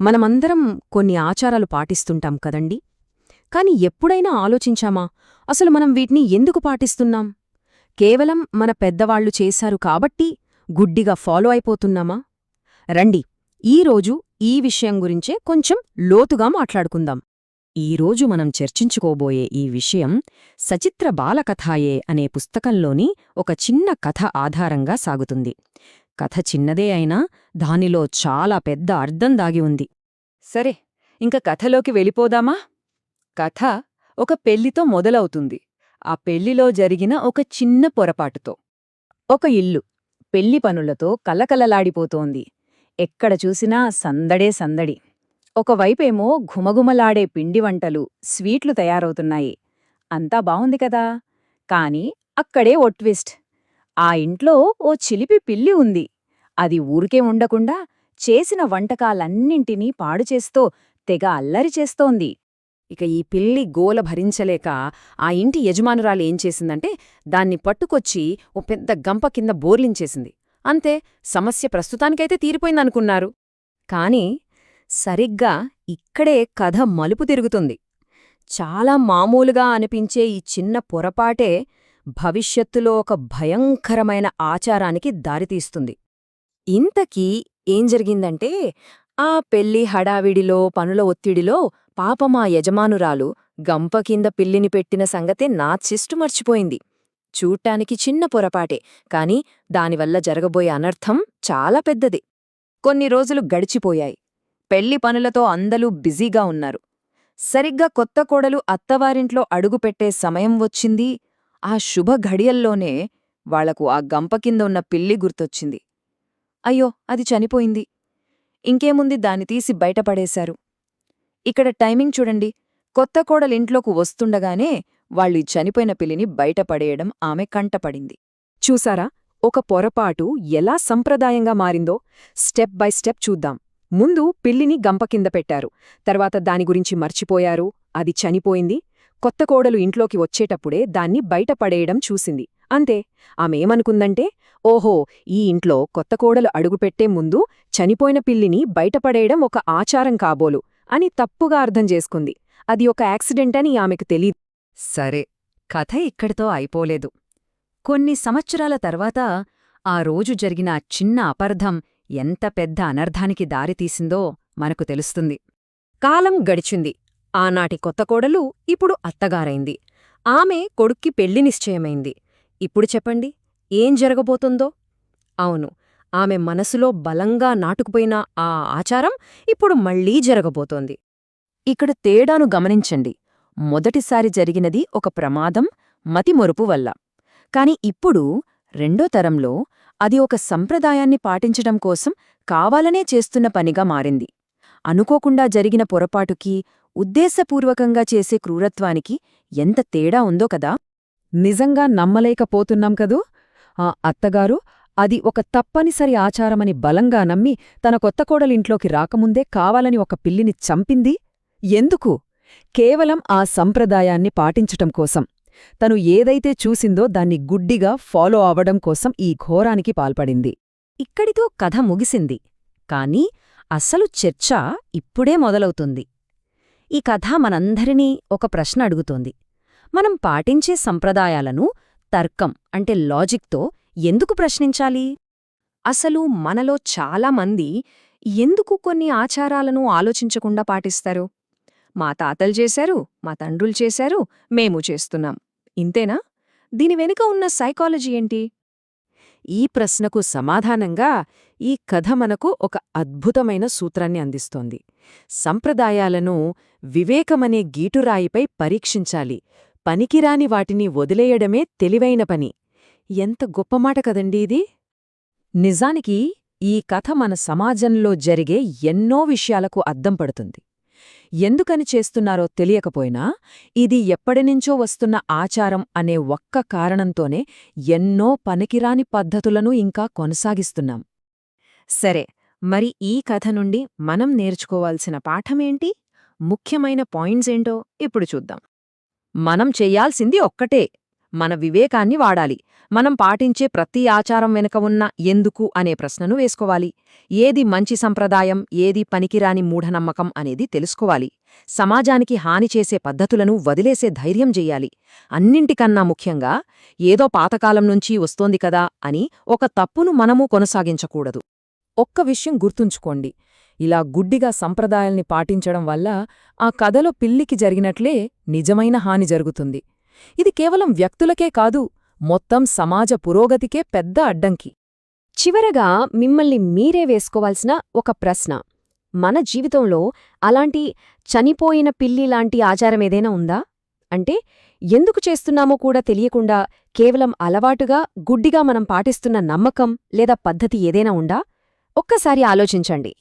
మనమందరం కొన్ని ఆచారాలు పాటిస్తుంటాం కదండి? కాని ఎప్పుడైనా ఆలోచించామా? అసలు మనం వీటిని ఎందుకు పాటిస్తున్నాం? కేవలం మన పెద్దవాళ్ళు చేశారు కాబట్టి గుడ్డిగా ఫాలో అయిపోతున్నామా? రండి ఈరోజు ఈ విషయం గురించే కొంచెం లోతుగా మాట్లాడుకుందాం. ఈరోజు మనం చర్చించుకోబోయే ఈ విషయం సచిత్ర బాలకథాయే అనే పుస్తకంలోని ఒక చిన్న కథ ఆధారంగా సాగుతుంది. కథ చిన్నదే అయినా దానిలో చాలా పెద్ద అర్థం దాగి ఉంది. సరే ఇంక కథలోకి వెళ్ళిపోదామా? కథ ఒక పెళ్ళితో మొదలవుతుంది. ఆ పెళ్ళిలో జరిగిన ఒక చిన్న పొరపాటుతో. ఒక ఇల్లు పెళ్ళి పనులతో కలకలలాడిపోతోంది. ఎక్కడ చూసినా సందడే సందడి. ఒకవైపేమో ఘుమఘుమలాడే పిండి వంటలు స్వీట్లు తయారవుతున్నాయి. అంతా బావుంది కదా? కాని అక్కడే ఓ ట్విస్ట్. ఆ ఇంట్లో ఓ చిలిపి పిల్లి ఉంది. అది ఊరికే ఉండకుండా చేసిన వంటకాలన్నింటినీ పాడుచేస్తూ తెగ అల్లరి చేస్తోంది. ఇక ఈ పిల్లి గోల భరించలేక ఆ ఇంటి యజమానురాలు ఏం చేసిందంటే దాన్ని పట్టుకొచ్చి ఓ పెద్ద గంప కింద బోర్లించేసింది. అంతే సమస్య ప్రస్తుతానికైతే తీరిపోయిందనుకున్నారు. కాని సరిగ్గా ఇక్కడే కథ మలుపు తిరుగుతుంది. చాలా మామూలుగా అనిపించే ఈ చిన్న పొరపాటే భవిష్యత్తులో ఒక భయంకరమైన ఆచారానికి దారితీస్తుంది. ఇంతకీ ఏం జరిగిందంటే ఆ పెళ్ళి హడావిడిలో పనుల ఒత్తిడిలో పాపమా యజమానురాలు గంప కింద పిల్లిని పెట్టిన సంగతే నా చిస్టు మర్చిపోయింది. చూట్టానికి చిన్న పొరపాటే కాని దానివల్ల జరగబోయే అనర్థం చాలా పెద్దది. కొన్ని రోజులు గడిచిపోయాయి. పెళ్ళి పనులతో అందరూ బిజీగా ఉన్నారు. సరిగ్గా కొత్త కోడలు అత్తవారింట్లో అడుగుపెట్టే సమయం వచ్చింది. ఆ శుభ ఘడియల్లోనే వాళ్ళకు ఆ గంప కింద ఉన్న పిల్లి గుర్తొచ్చింది. అయ్యో అది చనిపోయింది. ఇంకేముంది దాన్ని తీసి బయటపడేశారు ఇక్కడ టైమింగ్ చూడండి. కొత్త కోడలింట్లోకి వస్తుండగానే వాళ్ళీ చనిపోయిన పిల్లిని బయటపడేయడం ఆమె కంటపడింది. చూసారా? ఒక పొరపాటు ఎలా సంప్రదాయంగా మారిందో స్టెప్ బై స్టెప్ చూద్దాం. ముందు పిల్లిని గంప కింద పెట్టారు. తర్వాత దాని గురించి మర్చిపోయారు. అది చనిపోయింది. కొత్త కోడలు ఇంట్లోకి వచ్చేటప్పుడే దాన్ని బయటపడేయడం చూసింది. అంతే ఆమెమనుకుందంటే ఓహో ఈ ఇంట్లో కొత్త కోడలు అడుగుపెట్టే ముందు చనిపోయిన పిల్లిని బయటపడేయడం ఒక ఆచారం కాబోలు అని తప్పుగా అర్థం చేసుకుంది. అది ఒక యాక్సిడెంట్ అని ఆమెకు తెలీదు. సరే కథ ఇక్కడితో అయిపోలేదు. కొన్ని సంవత్సరాల తర్వాత ఆ రోజు జరిగిన చిన్న అపర్ధం ఎంత పెద్ద అనర్ధానికి దారితీసిందో మనకు తెలుస్తుంది. కాలం గడిచింది. ఆనాటి కొత్త కోడలు ఇప్పుడు అత్తగారైంది. ఆమె కొడుక్కి పెళ్ళి నిశ్చయమైంది. ఇప్పుడు చెప్పండి ఏం జరగబోతుందో? అవును ఆమె మనసులో బలంగా నాటుకుపోయిన ఆ ఆచారం ఇప్పుడు మళ్ళీ జరగబోతోంది. ఇక్కడ తేడాను గమనించండి. మొదటిసారి జరిగినది ఒక ప్రమాదం మతిమొరుపు వల్ల. కాని ఇప్పుడు రెండో తరంలో అది ఒక సంప్రదాయాన్ని పాటించడం కోసం కావాలనే చేస్తున్న పనిగా మారింది. అనుకోకుండా జరిగిన పొరపాటుకి ఉద్దేశపూర్వకంగా చేసే క్రూరత్వానికి ఎంత తేడా ఉందో కదా? నిజంగా నమ్మలేకపోతున్నాం కదూ? ఆ అత్తగారు అది ఒక తప్పనిసరి ఆచారమని బలంగా నమ్మి తన కొత్త కోడలింట్లోకి రాకముందే కావాలని ఒక పిల్లిని చంపింది? ఎందుకు? కేవలం ఆ సంప్రదాయాన్ని పాటించటం కోసం. తను ఏదైతే చూసిందో దాన్ని గుడ్డిగా ఫాలో అవడం కోసం ఈ ఘోరానికి పాల్పడింది. ఇక్కడితో కథ ముగిసింది. కాని అసలు చర్చ ఇప్పుడే మొదలవుతుంది. ఈ కథ మనందరినీ ఒక ప్రశ్న అడుగుతోంది. మనం పాటించే సంప్రదాయాలను తర్కం అంటే లాజిక్తో ఎందుకు ప్రశ్నించాలి? అసలు మనలో చాలామంది ఎందుకు కొన్ని ఆచారాలను ఆలోచించకుండా పాటిస్తారు? మా తాతలు చేశారు మా తండ్రులు చేశారు మేము చేస్తున్నాం. ఇంతేనా? దీని వెనుక ఉన్న సైకాలజీ ఏంటి? ఈ ప్రశ్నకు సమాధానంగా ఈ కథ మనకు ఒక అద్భుతమైన సూత్రాన్ని అందిస్తోంది. సంప్రదాయాలను వివేకమనే గీటురాయిపై పరీక్షించాలి. పనికిరాని వాటిని వదిలేయడమే తెలివైన పని. ఎంత గొప్ప మాట కదండి ఇది! నిజానికి ఈ కథ మన సమాజంలో జరిగే ఎన్నో విషయాలకు అద్దం పడుతుంది. ఎందుకని చేస్తున్నారో తెలియకపోయినా ఇది ఎప్పటినుంచో వస్తున్న ఆచారం అనే ఒక్క కారణంతోనే ఎన్నో పనికిరాని పద్ధతులను ఇంకా కొనసాగిస్తున్నాం. సరే మరి ఈ కథ నుండి మనం నేర్చుకోవాల్సిన పాఠమేంటి ముఖ్యమైన పాయింట్స్ ఏంటో ఇప్పుడు చూద్దాం. మనం చెయ్యాల్సింది ఒక్కటే. మన వివేకాన్ని వాడాలి. మనం పాటించే ప్రతి ఆచారం వెనుక ఉన్న ఎందుకు అనే ప్రశ్నను వేసుకోవాలి. ఏది మంచి సంప్రదాయం ఏది పనికిరాని మూఢనమ్మకం అనేది తెలుసుకోవాలి. సమాజానికి హాని చేసే పద్ధతులను వదిలేసే ధైర్యం చెయ్యాలి అన్నింటికన్నా ముఖ్యంగా ఏదో పాతకాలం నుంచి వస్తోంది కదా అని ఒక తప్పును మనము కొనసాగించకూడదు. ఒక్క విషయం గుర్తుంచుకోండి. ఇలా గుడ్డిగా సంప్రదాయాల్ని పాటించడం వల్ల ఆ కథలో పిల్లికి జరిగినట్లే నిజమైన హాని జరుగుతుంది. ఇది కేవలం వ్యక్తులకే కాదు మొత్తం సమాజ పురోగతికే పెద్ద అడ్డంకి. చివరగా మిమ్మల్ని మీరే వేసుకోవాల్సిన ఒక ప్రశ్న. మన జీవితంలో అలాంటి చనిపోయిన పిల్లి లాంటి ఆచారమేదైనా ఉందా? అంటే ఎందుకు చేస్తున్నామో కూడా తెలియకుండా కేవలం అలవాటుగా గుడ్డిగా మనం పాటిస్తున్న నమ్మకం లేదా పద్ధతి ఏదైనా ఉందా? ఒక్కసారి ఆలోచించండి.